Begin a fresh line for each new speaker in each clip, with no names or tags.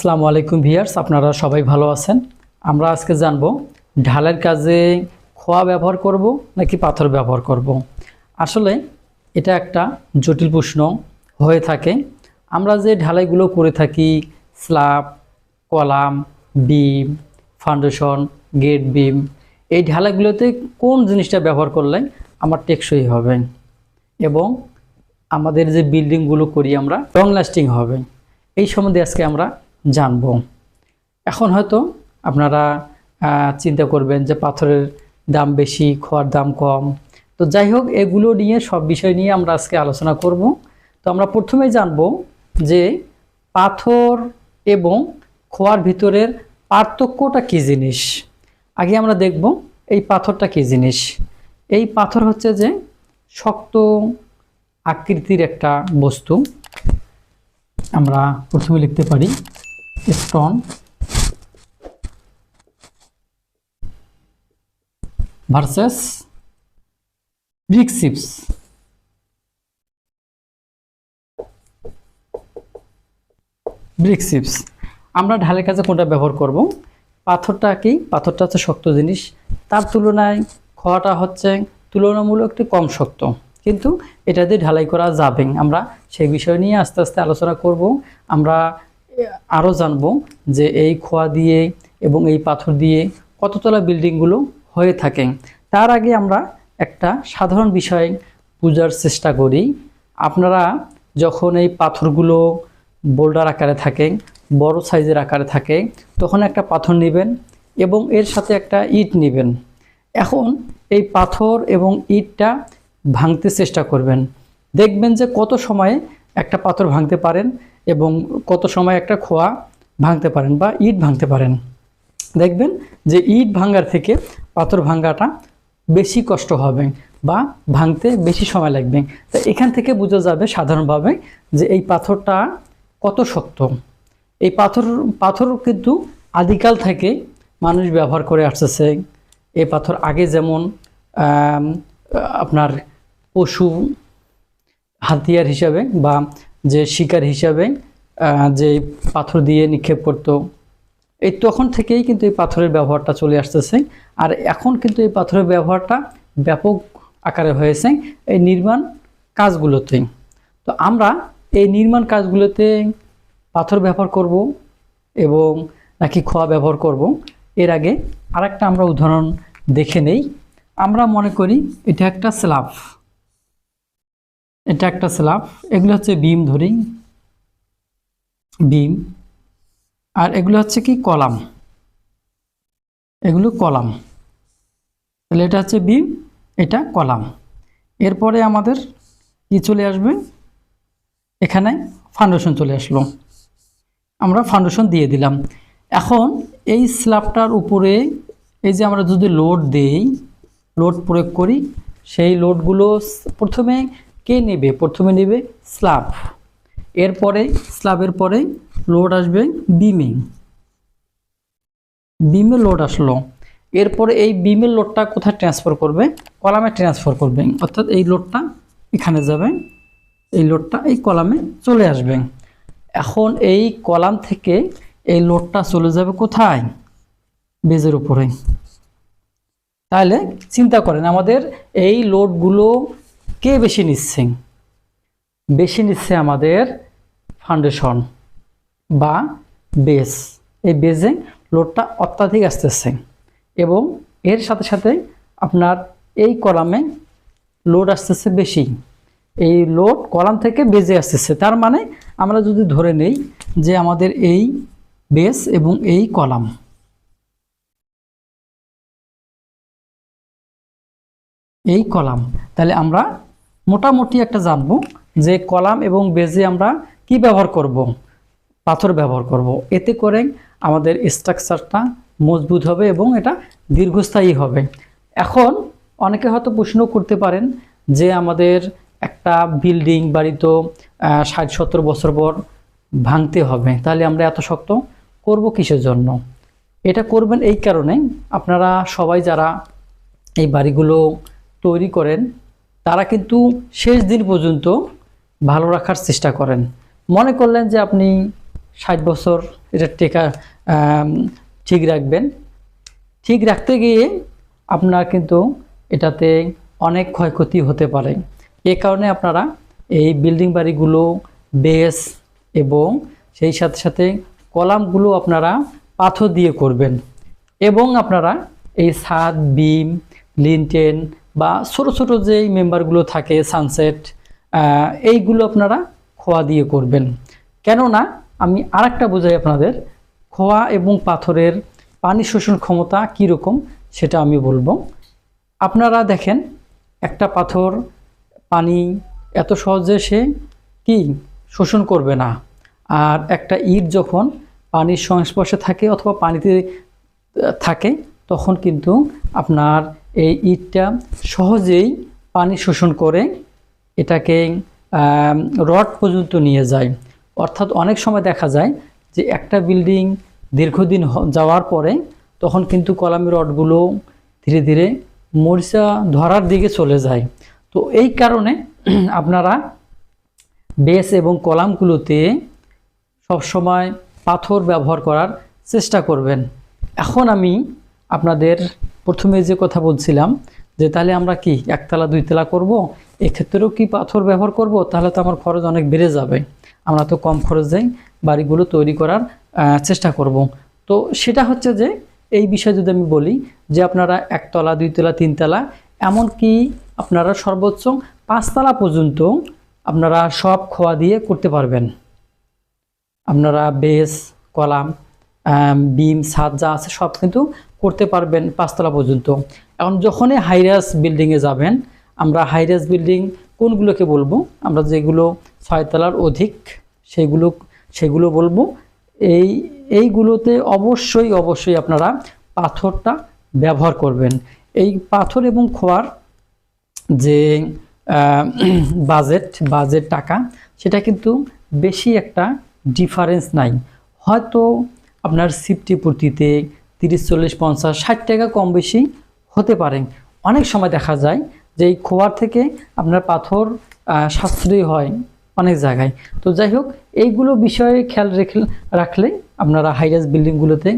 আসসালামু আলাইকুম ভিয়ার্স, আপনারা সবাই ভালো আছেন? আমরা আজকে জানব, ঢালের কাজে খোয়া ব্যবহার করব নাকি পাথর ব্যবহার করব। আসলে এটা একটা জটিল প্রশ্ন হয়ে থাকে। আমরা যে ঢালাইগুলো করে থাকি, slab, column, beam, foundation, gate beam, এই ঢালাইগুলোতে কোন জিনিসটা ব্যবহার করলে আমার টেকসই হবে? এবং আমাদের যে বিল্ডিংগুলো করি আমরা, লং লাস্টিং হবে? এই সম্বন্ধে আজকে আমরা জানব। এখন হয়তো আপনারা চিন্তা করবেন যে পাথরের দাম বেশি, খোয়ার দাম কম। তো যাই হোক, এগুলো নিয়ে, সব বিষয় নিয়ে আমরা আজকে আলোচনা করব। তো আমরা প্রথমেই জানব যে পাথর এবং খোয়ার ভিতরের পার্থক্যটা কী জিনিস? আগে আমরা দেখব এই পাথরটা কী জিনিস। এই পাথর হচ্ছে যে শক্ত আকৃতির একটা বস্তু। আমরা প্রথমে লিখতে পারি stone versus brick chips brick chips আমরা ঢালের কাছে কোনটা ব্যবহার করব? পাথরটা কি? পাথরটা হচ্ছে শক্ত জিনিস। তার তুলনায় খোয়াটা হচ্ছে তুলনামূলক একটু কম শক্ত। কিন্তু এটা দিয়ে ঢালাই করা যাবে আমরা সেই বিষয় নিয়ে আস্তে আস্তে আলোচনা করব। আমরা আরও জানব যে এই খোয়া দিয়ে এবং এই পাথর দিয়ে কততলা বিল্ডিংগুলো হয়ে থাকে। তার আগে আমরা একটা সাধারণ বিষয় বোঝার চেষ্টা করি। আপনারা যখন এই পাথরগুলো বোল্ডার আকারে থাকে, বড় সাইজের আকারে থাকে, তখন একটা পাথর নেবেন এবং এর সাথে একটা ইট নেবেন। এখন এই পাথর এবং ইটটা ভাঙতে চেষ্টা করবেন। দেখবেন যে কত সময়ে একটা পাথর ভাঙতে পারেন এবং কত সময় একটা খোয়া ভাঙতে পারেন বা ইট ভাঙতে পারেন। দেখবেন যে ইট ভাঙার থেকে পাথর ভাঙাটা বেশি কষ্ট হবে বা ভাঙতে বেশি সময় লাগবে। তো এখান থেকে বোঝা যাবে সাধারণভাবে যে এই পাথরটা কত শক্ত। এই পাথর পাথর কিন্তু আদিকাল থেকে মানুষ ব্যবহার করে আসতেছে। এই পাথর আগে যেমন আপনার পশু, হাতিয়ার হিসাবে বা যে শিকার হিসাবে যে পাথর দিয়ে নিক্ষেপ করতো। এই তখন থেকেই কিন্তু এই পাথরের ব্যবহারটা চলে আসতেছে। আর এখন কিন্তু এই পাথরের ব্যবহারটা ব্যাপক আকারে হয়েছে এই নির্মাণ কাজগুলোতে। তো আমরা এই নির্মাণ কাজগুলোতে পাথর ব্যবহার করব এবং নাকি খোয়া ব্যবহার করব। এর আগে আরেকটা আমরা উদাহরণ দেখে নেই। আমরা মনে করি এটা একটা স্ল্যাব এটা একটা স্ল্যাব, এগুলো হচ্ছে বিম ধরি, বিম, আর এগুলো হচ্ছে কি কলাম? এগুলো কলাম। তাহলে এটা হচ্ছে বিম, এটা কলাম। এরপরে আমাদের কি চলে আসবে? এখানে ফাউন্ডেশন চলে আসলো। আমরা ফাউন্ডেশন দিয়ে দিলাম। এখন এই স্ল্যাবটার উপরে এই যে আমরা যদি লোড দেই লোড প্রয়োগ করি, সেই লোডগুলো প্রথমে কে নেবে? প্রথমে নেবে স্ল্যাব এরপরে স্ল্যাবের পরে লোড আসবে বিমে। বিমে লোড আসলো। এরপরে এই বিমের লোডটা কোথায় ট্রান্সফার করবে? কলামে ট্রান্সফার করবে। অর্থাৎ এই লোডটা এখানে যাবে। এই লোডটা এই কলামে চলে আসবে। এখন এই কলাম থেকে এই লোডটা চলে যাবে কোথায়? বেজের উপরে। তাহলে চিন্তা করেন, আমাদের এই লোডগুলো কে বেশি নিচ্ছে? বেশি নিচ্ছে আমাদের ফাউন্ডেশন বা বেস এই বেজে লোডটা অত্যাধিক আসতেছে এবং এর সাথে সাথে আপনার এই কলামে লোড আসতেছে বেশি। এই লোড কলাম থেকে বেজে আসতেছে। তার মানে আমরা যদি ধরে নেই যে আমাদের এই বেস এবং এই কলাম এই কলাম তাহলে আমরা মোটামুটি একটা জানব যে কলাম এবং বেজে আমরা কি ব্যবহার করব, পাথর ব্যবহার করব। এতে করে আমাদের স্ট্রাকচারটা মজবুত হবে এবং এটা দীর্ঘস্থায়ী হবে। এখন অনেকে হয়তো প্রশ্ন করতে পারেন যে আমাদের একটা বিল্ডিং বাড়ি তো ষাট সত্তর বছর পর ভাঙতে হবে, তাহলে আমরা এত শক্ত করব কিসের জন্য? এটা করবেন এই কারণে আপনারা সবাই যারা এই বাড়িগুলো তৈরি করেন তারা কিন্তু শেষ দিন পর্যন্ত ভালো রাখার চেষ্টা করেন। মনে করলেন যে আপনি ষাট বছর এটা টেকা ঠিক রাখবেন। ঠিক রাখতে গিয়ে আপনার কিন্তু এটাতে অনেক ক্ষয়ক্ষতি হতে পারে। এ কারণে আপনারা এই বিল্ডিং বাড়িগুলো, বেস এবং সেই সাথে সাথে কলামগুলো আপনারা পাথর দিয়ে করবেন। এবং আপনারা এই ছাদ, বিম, লিনটেন বা ছোট ছোট যেই মেম্বারগুলো থাকে সানসেট এইগুলো আপনারা খোয়া দিয়ে করবেন। কেননা আমি আর একটা বোঝাই আপনাদের, খোয়া এবং পাথরের পানি শোষণ ক্ষমতা কীরকম সেটা আমি বলব। আপনারা দেখেন, একটা পাথর পানি এত সহজে সে কি শোষণ করবে না। আর একটা ইট যখন পানির সংস্পর্শে থাকে অথবা পানিতে থাকে, তখন কিন্তু আপনার এই ইটটা সহজেই পানি শোষণ করে এটাকে রড পর্যন্ত নিয়ে যায়। অর্থাৎ অনেক সময় দেখা যায় যে একটা বিল্ডিং দীর্ঘদিন যাওয়ার পরে তখন কিন্তু কলামি রডগুলো ধীরে ধীরে মরিচা ধরার দিকে চলে যায়। তো এই কারণে আপনারা বেস এবং কলামগুলোতে সবসময় পাথর ব্যবহার করার চেষ্টা করবেন। এখন আমি আপনাদের প্রথমে যে কথা বলছিলাম যে তাহলে আমরা কি একতলা, দুইতলা করব? এক্ষেত্রেও কি পাথর ব্যবহার করব? তাহলে তো আমার খরচ অনেক বেড়ে যাবে। আমরা তো কম খরচেই বাড়িগুলো তৈরি করার চেষ্টা করব। তো সেটা হচ্ছে যে এই বিষয়ে যদি আমি বলি যে আপনারা একতলা, দুইতলা, তিনতলা এমনকি আপনারা সর্বোচ্চ পাঁচতলা পর্যন্ত আপনারা সব খোয়া দিয়ে করতে পারবেন। আপনারা বেস, কলাম বিম, ছাদ যা আছে সব কিন্তু করতে পারবেন পাঁচতলা পর্যন্ত। এখন যখনই হাইরাস বিল্ডিংয়ে যাবেন, আমরা হাইরাস বিল্ডিং কোনগুলোকে বলব? আমরা যেগুলো ছয়তলার অধিক, সেগুলো সেগুলো বলব। এই, এইগুলোতে অবশ্যই অবশ্যই আপনারা পাথরটা ব্যবহার করবেন। এই পাথর এবং খোয়ার যে বাজেট বাজেট টাকা, সেটা কিন্তু বেশি একটা ডিফারেন্স নাই। হয়তো আপনার সিফটি প্রতিতে তিরিশ, চল্লিশ, পঞ্চাশ, ষাট টাকা কম বেশি হতে পারে। অনেক সময় দেখা যায় যে এই খোয়ার থেকে আপনার পাথর সাশ্রয়ী হয় অনেক জায়গায়। তো যাই হোক, এইগুলো বিষয়ে খেয়াল রেখে রাখলে আপনারা হাইরাস বিল্ডিংগুলোতে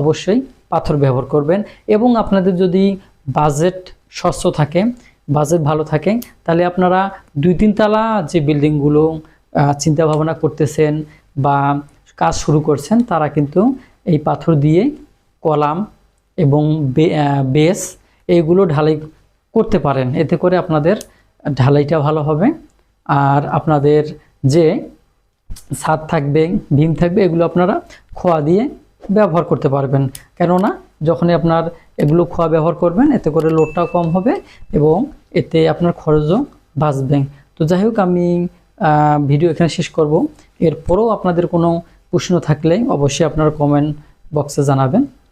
অবশ্যই পাথর ব্যবহার করবেন এবং আপনাদের যদি বাজেট স্বচ্ছ থাকে বাজেট ভালো থাকে, তাহলে আপনারা দুই তিন তালা যে বিল্ডিংগুলো চিন্তা ভাবনা করতেছেন বা কাজ শুরু করছেন, তারা কিন্তু এই পাথর দিয়ে কলাম এবং বেস এইগুলো ঢালাই করতে পারেন। এতে করে আপনাদের ঢালাইটা ভালো হবে। আর আপনাদের যে ছাদ থাকবে ভীম থাকবে, এগুলো আপনারা খোয়া দিয়ে ব্যবহার করতে পারবেন। কেননা যখনই আপনার এগুলো খোয়া ব্যবহার করবেন, এতে করে লোডটাও কম হবে এবং এতে আপনার খরচও বাঁচবে। তো যাই হোক, আমি ভিডিও এখানে শেষ করব। এরপরেও আপনাদের কোনো প্রশ্ন থাকলে অবশ্যই আপনারা কমেন্ট বক্সে জানাবেন।